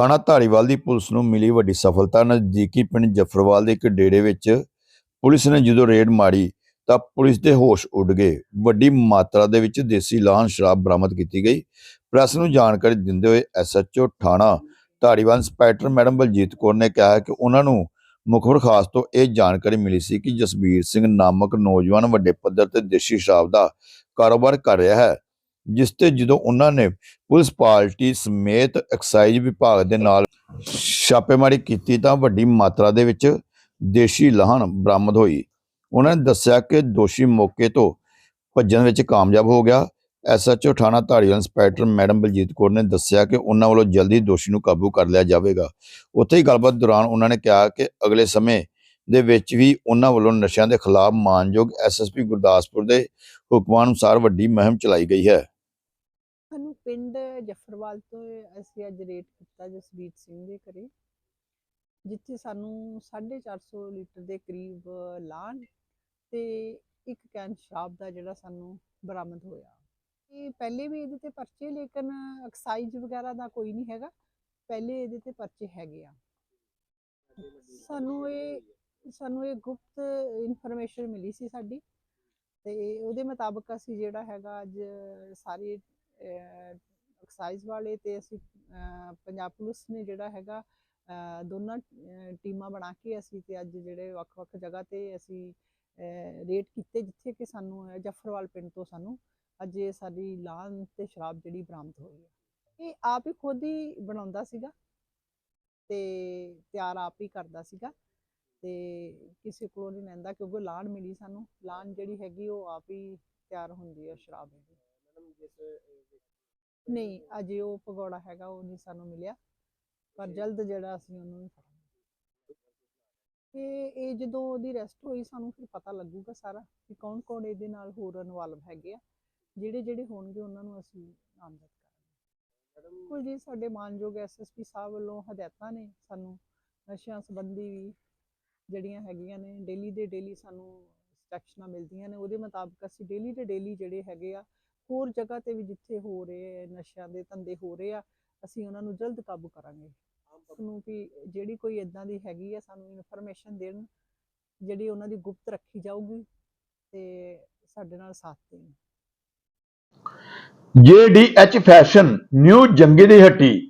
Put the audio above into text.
ਥਾਣਾ ਧਾਰੀਵਾਲ ਦੀ ਪੁਲਿਸ ਨੂੰ ਮਿਲੀ ਵੱਡੀ ਸਫਲਤਾ। ਨਜ਼ਦੀਕੀ ਪਿੰਡ ਜਫਰਵਾਲ ਦੇ ਇੱਕ ਡੇਰੇ ਵਿੱਚ ਪੁਲਿਸ ਨੇ ਜਦੋਂ ਰੇਡ ਮਾਰੀ ਤਾਂ ਪੁਲਿਸ ਦੇ ਹੋਸ਼ ਉੱਡ ਗਏ। ਵੱਡੀ ਮਾਤਰਾ ਦੇ ਵਿੱਚ ਦੇਸੀ ਲਾਹਨ ਸ਼ਰਾਬ ਬਰਾਮਦ ਕੀਤੀ ਗਈ। ਪ੍ਰੈਸ ਨੂੰ ਜਾਣਕਾਰੀ ਦਿੰਦੇ ਹੋਏ ਐਸਐਚਓ ਥਾਣਾ ਧਾਰੀਵਾਲ ਇੰਸਪੈਕਟਰ ਮੈਡਮ ਬਲਜੀਤ ਕੌਰ ਨੇ ਕਿਹਾ ਕਿ ਉਹਨਾਂ ਨੂੰ ਮੁਖਬਰ ਖਾਸ ਤੋਂ ਇਹ ਜਾਣਕਾਰੀ ਮਿਲੀ ਸੀ ਕਿ ਜਸਬੀਰ ਸਿੰਘ ਨਾਮਕ ਨੌਜਵਾਨ ਵੱਡੇ ਪੱਧਰ ਤੇ ਦੇਸੀ ਸ਼ਰਾਬ ਦਾ ਕਾਰੋਬਾਰ ਕਰ ਰਿਹਾ ਹੈ। ਜਿਸ ਤੇ ਜਦੋਂ ਉਹਨਾਂ ਨੇ ਪੁਲਿਸ ਪਾਰਟੀ ਸਮੇਤ ਐਕਸਾਈਜ਼ ਵਿਭਾਗ ਦੇ ਨਾਲ ਛਾਪੇਮਾਰੀ ਕੀਤੀ ਤਾਂ ਵੱਡੀ ਮਾਤਰਾ ਦੇ ਵਿੱਚ ਦੇਸ਼ੀ ਲਾਹਣ ਬਰਾਮਦ ਹੋਈ। ਉਹਨਾਂ ਨੇ ਦੱਸਿਆ ਕਿ ਦੋਸ਼ੀ ਮੌਕੇ ਤੋਂ ਭੱਜਣ ਵਿੱਚ ਕਾਮਯਾਬ ਹੋ ਗਿਆ। ਐਸਐਚਓ ਥਾਣਾ ਧਾਰੀਵਾਲ ਇੰਸਪੈਕਟਰ ਮੈਡਮ ਬਲਜੀਤ ਕੌਰ ਨੇ ਦੱਸਿਆ ਕਿ ਉਹਨਾਂ ਵੱਲੋਂ ਜਲਦੀ ਦੋਸ਼ੀ ਨੂੰ ਕਾਬੂ ਕਰ ਲਿਆ ਜਾਵੇਗਾ। ਉੱਥੇ ਹੀ ਗੱਲਬਾਤ ਦੌਰਾਨ ਉਹਨਾਂ ਨੇ ਕਿਹਾ ਕਿ ਅਗਲੇ ਸਮੇਂ ਦੇ ਵਿੱਚ ਵੀ ਉਹਨਾਂ ਵੱਲੋਂ ਨਸ਼ਿਆਂ ਦੇ ਖਿਲਾਫ ਮਾਨਯੋਗ ਐਸਐਸਪੀ ਗੁਰਦਾਸਪੁਰ ਦੇ ਹੁਕਮਾਂ ਅਨੁਸਾਰ ਵੱਡੀ ਮੁਹਿੰਮ ਚਲਾਈ ਗਈ ਹੈ। ਸਾਨੂੰ ਪਿੰਡ ਜਫਰਵਾਲ ਤੋਂ ਅਸੀਂ ਅੱਜ ਰੇਟ ਕੀਤਾ ਜਸਵੀਰ ਸਿੰਘ ਦੇ ਘਰੇ। ਜਿੱਥੇ ਸਾਨੂੰ 450 ਲੀਟਰ ਦੇ ਕਰੀਬ ਲਾਣ ਤੇ ਇੱਕ ਕੈਨ ਸ਼ਰਾਬ ਦਾ ਜਿਹੜਾ ਸਾਨੂੰ ਬਰਾਮਦ ਹੋਇਆ। ਇਹ ਪਹਿਲੇ ਵੀ ਇਹਦੇ ਤੇ ਪਰਚੇ, ਲੇਕਿਨ ਐਕਸਾਈਜ਼ ਵਗੈਰਾ ਦਾ ਕੋਈ ਨਹੀਂ ਹੈਗਾ। ਪਹਿਲੇ ਇਹਦੇ ਤੇ ਪਰਚੇ ਹੈਗੇ ਆ। ਸਾਨੂੰ ਇਹ ਸਾਨੂੰ ਇਹ ਗੁਪਤ ਇਨਫੋਰਮੇਸ਼ਨ ਮਿਲੀ ਸੀ ਸਾਡੀ ਤੇ ਉਹਦੇ ਮੁਤਾਬਕ ਅਸੀਂ ਜਿਹੜਾ ਹੈਗਾ ਅੱਜ ਸਾਰੀ ਐਕਸਾਈਜ਼ ਵਾਲੇ ਤੇ ਅਸੀਂ ਪੰਜਾਬ ਪੁਲਿਸ ਨੇ ਜਿਹੜਾ ਹੈਗਾ ਦੋਨਾਂ ਟੀਮਾਂ ਬਣਾ ਕੇ ਅਸੀਂ ਤੇ ਅੱਜ ਜਿਹੜੇ ਵੱਖ-ਵੱਖ ਜਗ੍ਹਾ ਤੇ ਅਸੀਂ ਰੇਟ ਕੀਤੇ ਜਿੱਥੇ ਕਿ ਸਾਨੂੰ ਜਫਰਵਾਲ ਪਿੰਡ ਤੋਂ ਸਾਨੂੰ ਅੱਜ ਇਹ ਸਾਡੀ ਲਾਨ ਤੇ ਸ਼ਰਾਬ ਜਿਹੜੀ ਬਰਾਮਦ ਹੋਈ ਹੈ। ਇਹ ਆਪ ਹੀ ਖੁਦ ਹੀ ਬਣਾਉਂਦਾ ਸੀਗਾ ਤੇ ਤਿਆਰ ਆਪ ਹੀ ਕਰਦਾ ਸੀਗਾ। ਤੇ ਕਿਸੇ ਕੋਲੋਂ ਨਹੀਂ ਲੈਂਦਾ ਕਿਉਂਕਿ ਲਾਣ ਮਿਲੀ ਸਾਨੂੰ। ਲਾਣ ਜਿਹੜੀ ਹੈਗੀ ਉਹ ਆਪ ਹੀ ਤਿਆਰ ਹੁੰਦੀ ਹੈ ਸ਼ਰਾਬ ਦੀ। ਨਹੀਂ ਅਜੇ ਉਹ ਪਕੌੜਾ ਹੈਗਾ ਉਹ ਨਹੀਂ ਸਾਨੂੰ ਮਿਲਿਆ। ਪਰ ਜਲਦ ਜਿਹੜਾ ਅਸੀਂ ਉਹਨੂੰ ਫੜਾਂਗੇ। ਇਹ ਇਹ ਜਦੋਂ ਉਹਦੀ ਰੈਸਟ ਹੋਈ ਸਾਨੂੰ ਫਿਰ ਪਤਾ ਲੱਗੂਗਾ ਸਾਰਾ ਕਿ ਕੌਣ ਕੌਣ ਇਹਦੇ ਨਾਲ ਹੋਰ ਇਨਵੋਲਵ ਹੈਗੇ ਆ। ਜਿਹੜੇ ਜਿਹੜੇ ਹੋਣਗੇ ਉਹਨਾਂ ਨੂੰ ਅਸੀਂ ਨਾਮਜ਼ਦ ਕਰਾਂਗੇ। ਜੀ ਸਾਡੇ ਮਾਨਯੋਗ ਐਸਐਸਪੀ ਸਾਹਿਬ ਵੱਲੋਂ ਹਦਾਇਤਾਂ ਨੇ ਸਾਨੂੰ। ਨਸ਼ਿਆਂ ਸੰਬੰਧੀ ਵੀ ਜਿਹੜੀਆਂ ਹੈਗੀਆਂ ਨੇ ਡੇਲੀ ਦੇ ਡੇਲੀ ਸਾਨੂੰ ਇੰਸਟਰਕਸ਼ਨਾਂ ਮਿਲਦੀਆਂ ਨੇ, ਉਹਦੇ ਮੁਤਾਬਕ ਅਸੀਂ ਡੇਲੀ ਦੇ ਡੇਲੀ ਜਿਹੜੇ ਹੈਗੇ ਆ, ਹੋਰ ਜਗ੍ਹਾ ਤੇ ਵੀ ਜਿੱਥੇ ਹੋ ਰਹੇ ਨਸ਼ਿਆਂ ਦੇ ਧੰਦੇ ਹੋ ਰਹੇ ਆ, ਅਸੀਂ ਉਹਨਾਂ ਨੂੰ ਜਲਦ ਕਾਬੂ ਕਰਾਂਗੇ। ਨੂੰ ਕਿ ਜਿਹੜੀ ਕੋਈ ਇਦਾਂ ਦੀ ਹੈਗੀ ਆ, ਸਾਨੂੰ ਇਨਫੋਰਮੇਸ਼ਨ ਦੇਣ, ਜਿਹੜੀ ਉਹਨਾਂ ਦੀ ਗੁਪਤ ਰੱਖੀ ਜਾਊਗੀ ਤੇ ਸਾਡੇ ਨਾਲ ਸਾਥ ਦੇਣ। JDH ਫੈਸ਼ਨ ਨਿਊ ਜੰਗੀ ਦੀ ਹੱਟੀ।